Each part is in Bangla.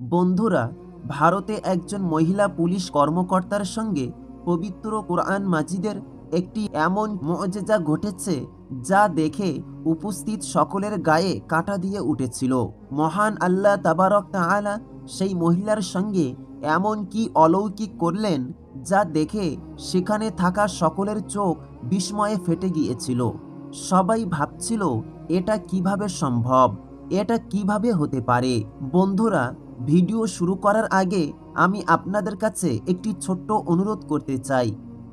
বন্ধুরা, ভারতে একজন মহিলা পুলিশ কর্মকর্তার সঙ্গে পবিত্র কোরআন মাজিদের একটি এমন মজেজা ঘটেছে যা দেখে উপস্থিত সকলের গায়ে কাটা দিয়ে উঠেছিল। মহান আল্লাহ তাবারক তাআলা সেই মহিলার সঙ্গে এমন কি অলৌকিক করলেন যা দেখে সেখানে থাকা সকলের চোখ বিস্ময়ে ফেটে গিয়েছিল। সবাই ভাবছিল, এটা কীভাবে সম্ভব? এটা কীভাবে হতে পারে? বন্ধুরা ভিডিও শুরু করার আগে আমি আপনাদের কাছে একটি ছোট্ট অনুরোধ করতে চাই।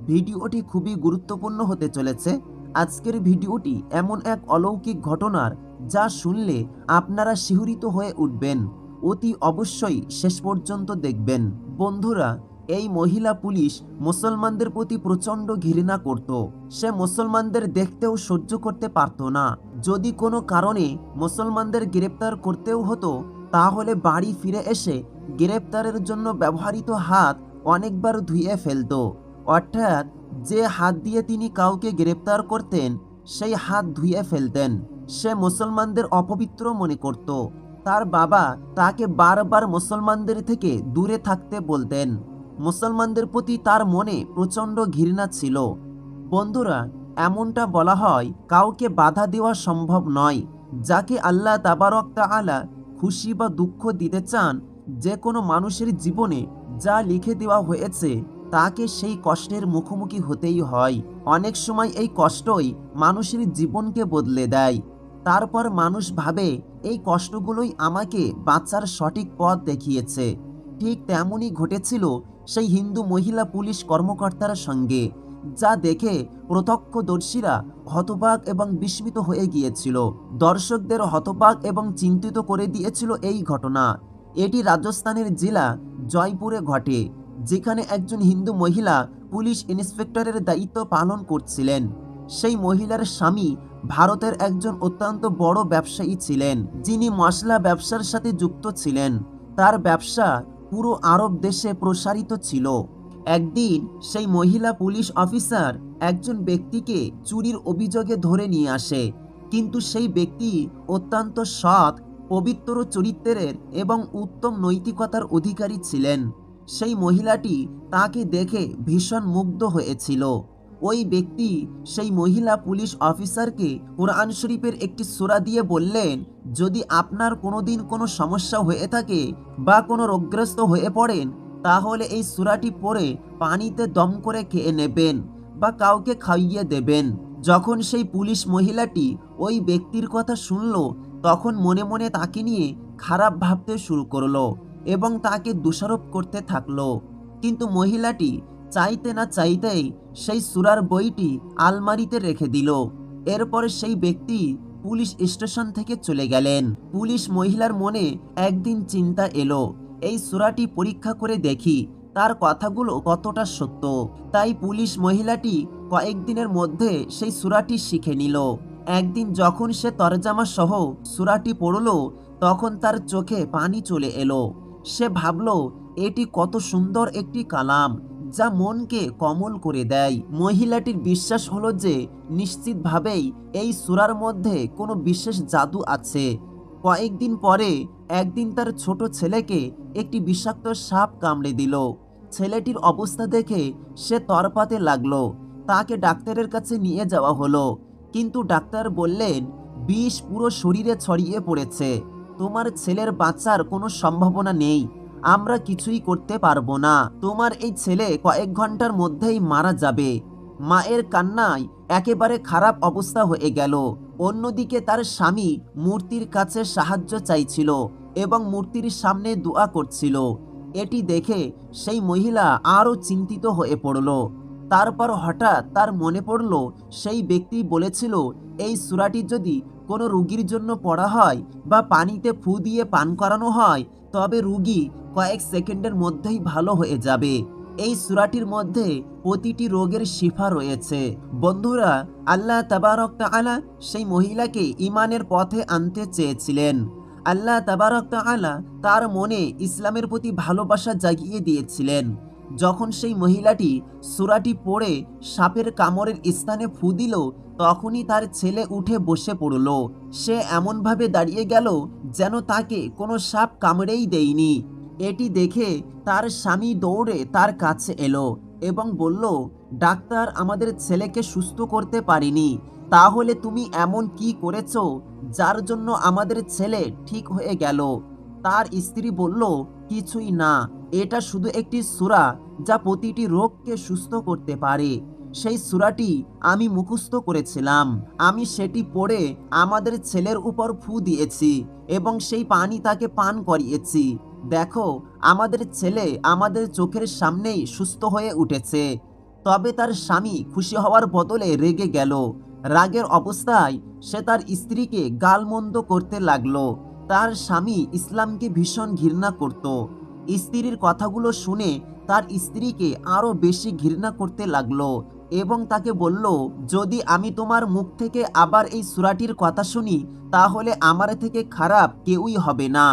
ভিডিওটি খুবই গুরুত্বপূর্ণ হতে চলেছে। আজকের ভিডিওটি এমন এক অলৌকিক ঘটনার যা শুনলে আপনারা শিহরিত হয়ে উঠবেন। অতি অবশ্যই শেষ পর্যন্ত দেখবেন। বন্ধুরা, এই মহিলা পুলিশ মুসলমানদের প্রতি প্রচণ্ড ঘৃণা করত। সে মুসলমানদের দেখতেও সহ্য করতে পারত না। যদি কোনো কারণে মুসলমানদের গ্রেপ্তার করতেও হতো তাহলে বাড়ি ফিরে এসে গ্রেপ্তারের জন্য ব্যবহৃত হাত অনেকবার ধুয়ে ফেলত। অর্থাৎ যে হাত দিয়ে তিনি কাউকে গ্রেপ্তার করতেন, সেই হাত ধুয়ে ফেলতেন। সে মুসলমানদের অপবিত্র মনে করত। তার বাবা তাকে বারবার মুসলমানদের থেকে দূরে থাকতে বলতেন। মুসলমানদের প্রতি তার মনে প্রচণ্ড ঘৃণা ছিল। বন্ধুরা, এমনটা বলা হয় কাউকে বাধা দেওয়া সম্ভব নয়, যাকে আল্লাহ তাবারক তাআলা খুশি বা দুঃখ দিতে চান যে কোনো মানুষের জীবনে যা লিখে দেওয়া হয়েছে, তাকে সেই কষ্টের মুখোমুখি হতেই হয়। অনেক সময় এই কষ্টই মানুষের জীবনকে বদলে দেয়। তারপর মানুষ ভাবে, এই কষ্টগুলোই আমাকে বাঁচার সঠিক পথ দেখিয়েছে। ঠিক তেমনই ঘটেছিল সেই হিন্দু মহিলা পুলিশ কর্মকর্তার সঙ্গে। যা দেখে প্রত্যক্ষদর্শীরা হতবাক এবং বিস্মিত হয়ে গিয়েছিল। দর্শকদের হতবাক এবং চিন্তিত করে দিয়েছিল এই ঘটনা। এটি রাজস্থানের জেলা জয়পুরে ঘটে, যেখানে একজন হিন্দু মহিলা পুলিশ ইন্সপেক্টরের দায়িত্ব পালন করছিলেন। সেই মহিলার স্বামী ভারতের একজন অত্যন্ত বড় ব্যবসায়ী ছিলেন, যিনি মশলা ব্যবসার সাথে যুক্ত ছিলেন। তার ব্যবসা পুরো আরব দেশে প্রসারিত ছিল। একদিন সেই মহিলা পুলিশ অফিসার একজন ব্যক্তিকে চুরির অভিযোগে ধরে নিয়ে আসে। কিন্তু সেই ব্যক্তি অত্যন্ত সৎ, পবিত্র চরিত্রের এবং উত্তম নৈতিকতার অধিকারী ছিলেন। সেই মহিলাটি তাকে দেখে ভীষণ মুগ্ধ হয়েছিল। ওই ব্যক্তি সেই মহিলা পুলিশ অফিসারকে কোরআন শরীফের একটি সূরা দিয়ে বললেন, যদি আপনার কোনোদিন কোনো সমস্যা হয়ে থাকে বা কোনো রোগগ্রস্ত হয়ে পড়েন তাহলে এই সূরাটি পরে পানিতে দম করে খেয়ে নেবেন বা কাউকে খাইয়ে দেবেন। যখন সেই পুলিশ মহিলাটি ওই ব্যক্তির কথা শুনল, তখন মনে মনে তাকে নিয়ে খারাপ ভাবতে শুরু করল এবং তাকে দোষারোপ করতে থাকল। কিন্তু মহিলাটি চাইতে না চাইতেই সেই সুরার বইটি আলমারিতে রেখে দিল। এরপরে সেই ব্যক্তি পুলিশ স্টেশন থেকে চলে গেলেন। পুলিশ মহিলার মনে একদিন চিন্তা এলো এই সুরাটি পরীক্ষা করে দেখি, তার কথাগুলো কতটা সত্য। তাই পুলিশ মহিলাটি কয়েকদিনের মধ্যে সেই সুরাটি শিখে নিল। একদিন যখন সে তরজামা সহ সুরাটি পড়ল, তখন তার চোখে পানি চলে এলো। সে ভাবল, এটি কত সুন্দর একটি কালাম, যা মনকে কমল করে দেয়। মহিলাটির বিশ্বাস হলো যে, নিশ্চিতভাবেই এই সুরার মধ্যে কোনো বিশেষ জাদু আছে। কয়েকদিন পরে একদিন তার ছোট ছেলেকে একটি বিষাক্ত সাপ কামড়ে দিল। ছেলেটির অবস্থা দেখে সে তরপাতে লাগল। তাকে ডাক্তারের কাছে নিয়ে যাওয়া হলো। কিন্তু ডাক্তার বললেন, বিষ পুরো শরীরে ছড়িয়ে পড়েছে। তোমার ছেলের বাঁচার কোনো সম্ভাবনা নেই। আমরা কিছুই করতে পারব না। তোমার এই ছেলে কয়েক ঘণ্টার মধ্যেই মারা যাবে। মায়ের কান্নায় একেবারে খারাপ অবস্থা হয়ে গেল। অন্যদিকে তার স্বামী মূর্তির কাছে সাহায্য চাইছিল এবং মূর্তির সামনে দোয়া করছিল। এটি দেখে সেই মহিলা আরও চিন্তিত হয়ে পড়ল। তারপর হঠাৎ তার মনে পড়ল, সেই ব্যক্তি বলেছিল, এই সুরাটি যদি কোনো রুগীর জন্য পড়া হয় বা পানিতে ফু দিয়ে পান করানো হয়, তবে রুগী কয়েক সেকেন্ডের মধ্যেই ভালো হয়ে যাবে। এই সুরাটির মধ্যে প্রতিটি রোগের শিফা রয়েছে। বন্ধুরা, আল্লাহ তাবারক তাআলা সেই মহিলাকে ইমানের পথে আনতে চেয়েছিলেন। আল্লাহ তাবারক তাআলা তার মনে ইসলামের প্রতি ভালোবাসা জাগিয়ে দিয়েছিলেন। যখন সেই মহিলাটি সুরাটি পড়ে সাপের কামড়ের স্থানে ফু দিল, তখনই তার ছেলে উঠে বসে পড়ল। সে এমনভাবে দাঁড়িয়ে গেল যেন তাকে কোনো সাপ কামড়েই দেয়নি। এটি দেখে তার স্বামী দৌড়ে তার কাছে এলো এবং বলল, ডাক্তার, আমাদের ছেলেকে সুস্থ করতে পারিনি। তাহলে তুমি এমন কি করেছ যার জন্য আমাদের ছেলে ঠিক হয়ে গেল? তার স্ত্রী বলল, কিছুই না। এটা শুধু একটি সূরা যা প্রতিটি রোগকে সুস্থ করতে পারে। সেই সূরাটি আমি মুখস্থ করেছিলাম। আমি সেটি পড়ে আমাদের ছেলের উপর ফু দিয়েছি এবং সেই পানি তাকে পান করিয়েছি। দেখো, আমাদের ছেলে আমাদের চোখের সামনেই সুস্থ হয়ে উঠেছে। তবে তার স্বামী খুশি হওয়ার বদলে রেগে গেল। রাগের অবস্থায় সে তার স্ত্রীকে গালমন্দ করতে লাগল। তার স্বামী ইসলামকে ভীষণ ঘৃণা করত। স্ত্রীর কথাগুলো শুনে তার স্ত্রীকে আরও বেশি ঘৃণা করতে লাগল এবং তাকে বলল, যদি আমি তোমার মুখ থেকে আবার এই সুরাটির কথা শুনি, তাহলে আমার থেকে খারাপ কেউই হবে না।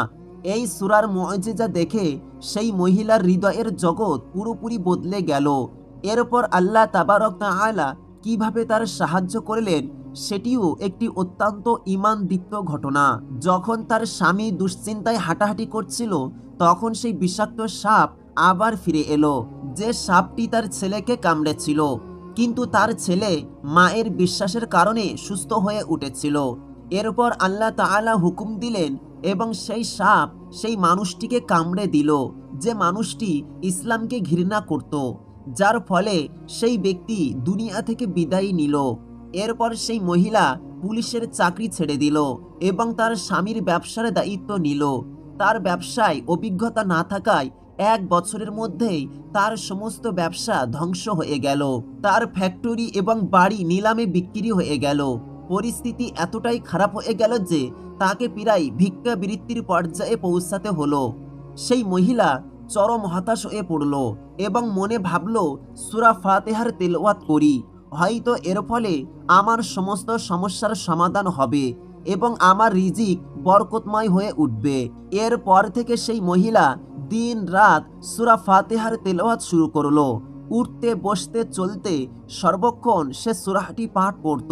এই সুরার মজেজা দেখে সেই মহিলার হৃদয়ের জগৎ পুরোপুরি বদলে গেল। এরপর আল্লাহ তাবারক আলা কীভাবে তার সাহায্য করলেন, সেটিও একটি অত্যন্ত ইমানদীপ্ত ঘটনা। যখন তার স্বামী দুশ্চিন্তায় হাঁটাহাঁটি করছিল, তখন সেই বিষাক্ত সাপ আবার ফিরে এলো, যে সাপটি তার ছেলেকে কামড়েছিল। কিন্তু তার ছেলে মায়ের বিশ্বাসের কারণে সুস্থ হয়ে উঠেছিল। এরপর আল্লাহ তাআলা হুকুম দিলেন এবং সেই সাপ সেই মানুষটিকে কামড়ে দিল, যে মানুষটি ইসলামকে ঘৃণা করত, যার ফলে সেই ব্যক্তি দুনিয়া থেকে বিদায় নিল। এরপর সেই মহিলা পুলিশের চাকরি ছেড়ে দিল এবং তার স্বামীর ব্যবসার দায়িত্ব নিল। তার ব্যবসায় অভিজ্ঞতা না থাকায় এক বছরের মধ্যেই তার সমস্ত ব্যবসা ধ্বংস হয়ে গেল। তার ফ্যাক্টরি এবং বাড়ি নিলামে বিক্রি হয়ে গেল। পরিস্থিতি এতটাই খারাপ হয়ে গেল যে তাকে প্রায় ভিক্ষাবৃত্তির পর্যায়ে পৌঁছাতে হলো। সেই মহিলা চরম হতাশ হয়ে পড়ল এবং মনে ভাবল, সুরা ফাতেহার তেলওয়াত করি, হয়তো এর ফলে আমার সমস্ত সমস্যার সমাধান হবে এবং আমার রিজিক বরকতময় হয়ে উঠবে। এরপর থেকে সেই মহিলা দিন রাত সুরা ফাতেহার তেলাওয়াত শুরু করল। উঠতে, বসতে, চলতে সর্বক্ষণ সে সুরাটি পাঠ করত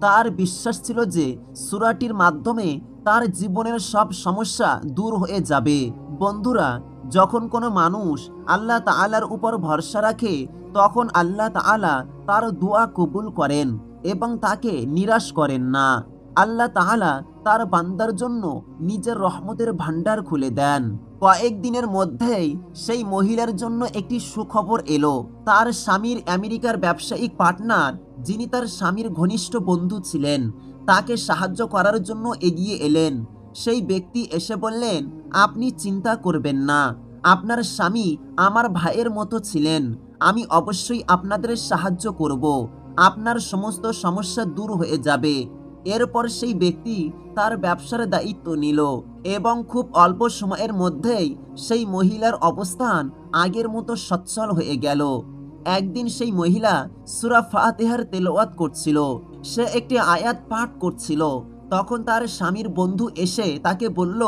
তার বিশ্বাস ছিল যে সুরাটির মাধ্যমে তার জীবনের সব সমস্যা দূর হয়ে যাবে। বন্ধুরা, যখন কোনো মানুষ আল্লাহ তালার উপর ভরসা রাখে, তখন আল্লাহ তালা তার দোয়া কবুল করেন এবং তাকে নিরাশ করেন না। আল্লাহ তাআলা তার বান্দার জন্য নিজের রহমতের ভান্ডার খুলে দেন। কয়েকদিনের মধ্যেই সেই মহিলার জন্য একটি সুখবর এলো। তার স্বামীর আমেরিকার ব্যবসায়িক পার্টনার, যিনি তার স্বামীর ঘনিষ্ঠ বন্ধু ছিলেন, তাকে সাহায্য করার জন্য এগিয়ে এলেন। সেই ব্যক্তি এসে বললেন, আপনি চিন্তা করবেন না। আপনার স্বামী আমার ভাইয়ের মতো ছিলেন। আমি অবশ্যই আপনাদের সাহায্য করব। আপনার সমস্ত সমস্যা দূর হয়ে যাবে। এরপর সেই ব্যক্তি তার ব্যবসার দায়িত্ব নিল এবং খুব অল্প সময়ের মধ্যেই সেই মহিলার অবস্থান আগের মতো সচ্ছল হয়ে গেল। একদিন সেই মহিলা সুরা ফাতেহার তেলাওয়াত করছিল। সে একটি আয়াত পাঠ করছিল। তখন তার স্বামীর বন্ধু এসে তাকে বলল,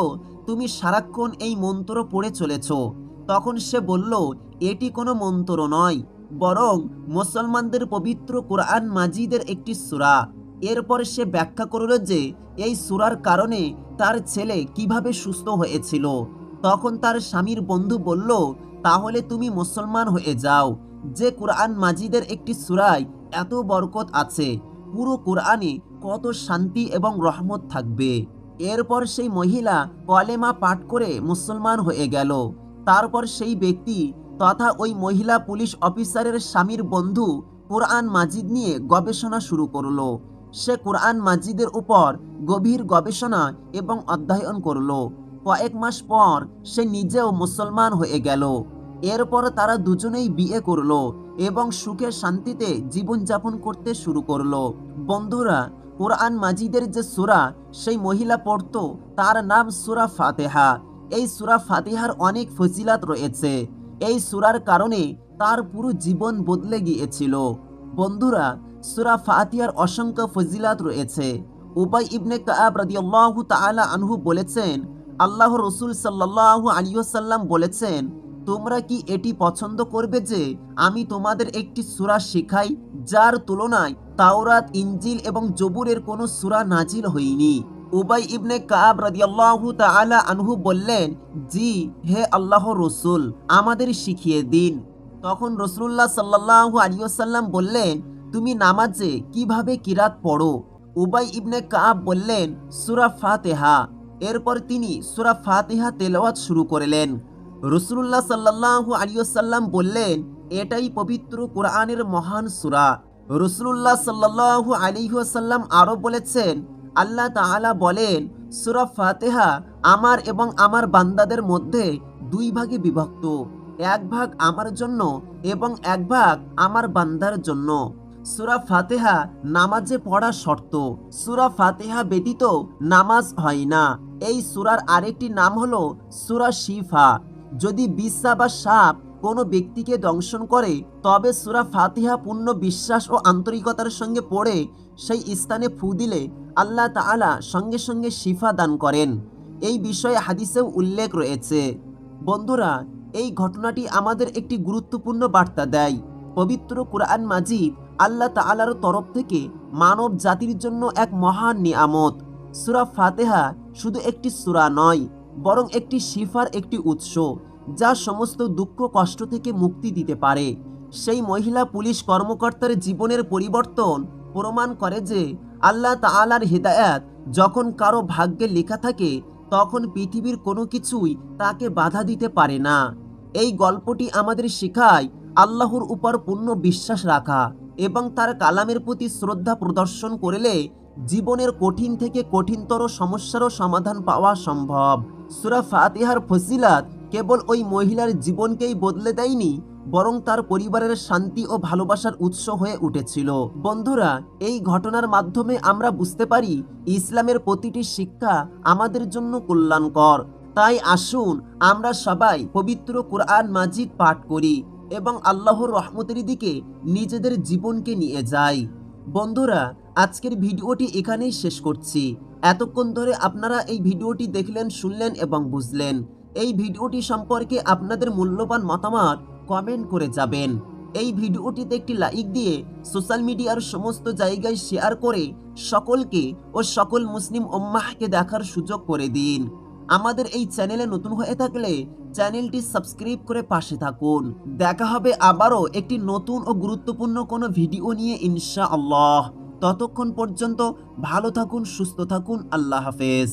তুমি সারাক্ষণ এই মন্ত্র পড়ে চলেছ। তখন সে বলল, এটি কোনো মন্ত্র নয়, বরং মুসলমানদের পবিত্র কোরআন মাজিদের একটি সূরা। এরপর সে ব্যাখ্যা করল যে, এই সূরার কারণে তার ছেলে কীভাবে সুস্থ হয়েছিল। তখন তার স্বামীর বন্ধু বলল, তাহলে তুমি মুসলমান হয়ে যাও। যে কোরআন মাজিদের একটি সূরায় এত বরকত আছে, পুরো কোরআনে কত শান্তি এবং রহমত থাকবে। এরপর সেই মহিলা কলেমা পাঠ করে মুসলমান হয়ে গেল। তারপর সেই ব্যক্তি তথা ওই মহিলা পুলিশ অফিসারের স্বামীর বন্ধু কোরআন মাজিদ নিয়ে গবেষণা শুরু করল। সে কোরআন মাজিদের উপর গভীর গবেষণা এবং অধ্যয়ন করল। কয়েক মাস পর সে নিজেও মুসলমান হয়ে গেল। এরপর তারা দুজনেই বিয়ে করল এবং সুখে শান্তিতে জীবনযাপন করতে শুরু করল। বন্ধুরা, কোরআন মাজিদের যে সুরা, সেই মহিলা পড়তো, তার নাম সুরা ফাতেহা। এই সুরা ফাতিহার অনেক ফজিলাত রয়েছে। এই সুরার কারণে তার পুরো জীবন বদলে গিয়েছিল। বন্ধুরা সুরা ফাতিয়ার অসংখ্য ফজিলাত রয়েছে। উবাই ইবনে কাব রাদিয়াল্লাহু তাআলা আনহু বলেছেন আল্লাহ রসুল সাল্লাল্লাহু আলাইহি ওয়াসাল্লাম বলেছেন, তোমরা কি এটি পছন্দ করবে যে আমি তোমাদের একটি সুরা শেখাই, যার তুলনায় তাওরাত ইঞ্জিল এবং জবুরের কোনো সুরা নাজিল হয়নি? উবাই ইবনে কাব রাদিয়াল্লাহু তাআলা আনহু বললেন, জি, হে আল্লাহ রসুল, আমাদের শিখিয়ে দিন। তখন রসুল্লাহ সাল্লাল্লাহু আলাইহি ওয়াসাল্লাম বললেন তুমি নামাজে কীভাবে কিরাত পড়ো? উবাই ইবনে কাব বললেন, সুরা ফাতেহা। এরপর তিনি সুরা ফাতেহা তেলাওয়াত শুরু করলেন। রসুল্লাহ সাল্লাল্লাহু আলাইহি ওয়াসাল্লাম বললেন, এটাই পবিত্র কোরআনের মহান সুরা। রসুল্লাহ সাল্লাল্লাহু আলাইহি ওয়াসাল্লাম আরও বলেছেন, আল্লাহ তাআলা বলেন, সূরা ফাতেহা আমার এবং আমার বান্দাদের মধ্যে দুই ভাগে বিভক্ত। এক ভাগ আমার জন্য এবং এক ভাগ আমার বান্দার জন্য। সূরা ফাতেহা নামাজে পড়া শর্ত। সুরা ফাতেহা ব্যতীত নামাজ হয় না। এই সুরার আরেকটি নাম হলো সুরা শিফা। যদি বিশ্বা বা সাপ কোনো ব্যক্তিকে দংশন করে, তবে সুরা ফাতিহা পূর্ণ বিশ্বাস ও আন্তরিকতার সঙ্গে পড়ে, সেই স্থানে ফু দিলে আল্লাহ তাআলা সঙ্গে সঙ্গে শিফা দান করেন। এই বিষয়ে হাদিসেও উল্লেখ রয়েছে। বন্ধুরা, এই ঘটনাটি আমাদের একটি গুরুত্বপূর্ণ বার্তা দেয়। পবিত্র কুরআন মাজিদ আল্লাহ তাআলার তরফ থেকে মানব জাতির জন্য এক মহান নিয়ামত। সুরা ফাতেহা শুধু একটি সুরা নয়, বরং একটি শিফার একটি উৎস, যা সমস্ত দুঃখ, কষ্ট থেকে মুক্তি দিতে পারে। সেই মহিলা পুলিশ কর্মকর্তার জীবনের পরিবর্তন প্রমাণ করে যে আল্লাহ তাআলার হেদায়াত যখন কারও ভাগ্যে লেখা থাকে, তখন পৃথিবীর কোনো কিছুই তাকে বাধা দিতে পারে না। এই গল্পটি আমাদের শেখায় আল্লাহর উপর পূর্ণ বিশ্বাস রাখা। এবং তার কালামের প্রতি শ্রদ্ধা প্রদর্শন করলে জীবনের কঠিন থেকে কঠিনতর সমস্যারও সমাধান পাওয়া সম্ভব। সুরা ফাতিহার ফসিলাত কেবল ওই মহিলার জীবনকেই বদলে দেয়নি, বরং তার পরিবারের শান্তি ও ভালোবাসার উৎস হয়ে উঠেছিল। বন্ধুরা, এই ঘটনার মাধ্যমে আমরা বুঝতে পারি, ইসলামের প্রতিটি শিক্ষা আমাদের জন্য কল্যাণকর। তাই আসুন আমরা সবাই পবিত্র কোরআন মাজিদ পাঠ করি। এবং আল্লাহর রহমতের দিকে নিজেদের জীবনকে নিয়ে যাই বন্ধুরা, আজকের ভিডিওটি এখানেই শেষ করছি। এতক্ষণ ধরে আপনারা এই ভিডিওটি দেখলেন, শুনলেন এবং বুঝলেন। এই ভিডিওটি সম্পর্কে আপনাদের মূল্যবান মতামত কমেন্ট করে যাবেন। এই ভিডিওটিতে একটি লাইক দিয়ে সোশ্যাল মিডিয়ার সমস্ত জায়গায় শেয়ার করে সকলকে ও সকল মুসলিম উম্মাহকে দেখার সুযোগ করে দিন। আমাদের এই চ্যানেলে নতুন হয়ে থাকলে চ্যানেলটি সাবস্ক্রাইব করে পাশে থাকুন। দেখা হবে আবারও একটি নতুন ও গুরুত্বপূর্ণ কোনো ভিডিও নিয়ে ইনশা আল্লাহ ততক্ষণ পর্যন্ত ভালো থাকুন, সুস্থ থাকুন, আল্লাহ হাফেজ।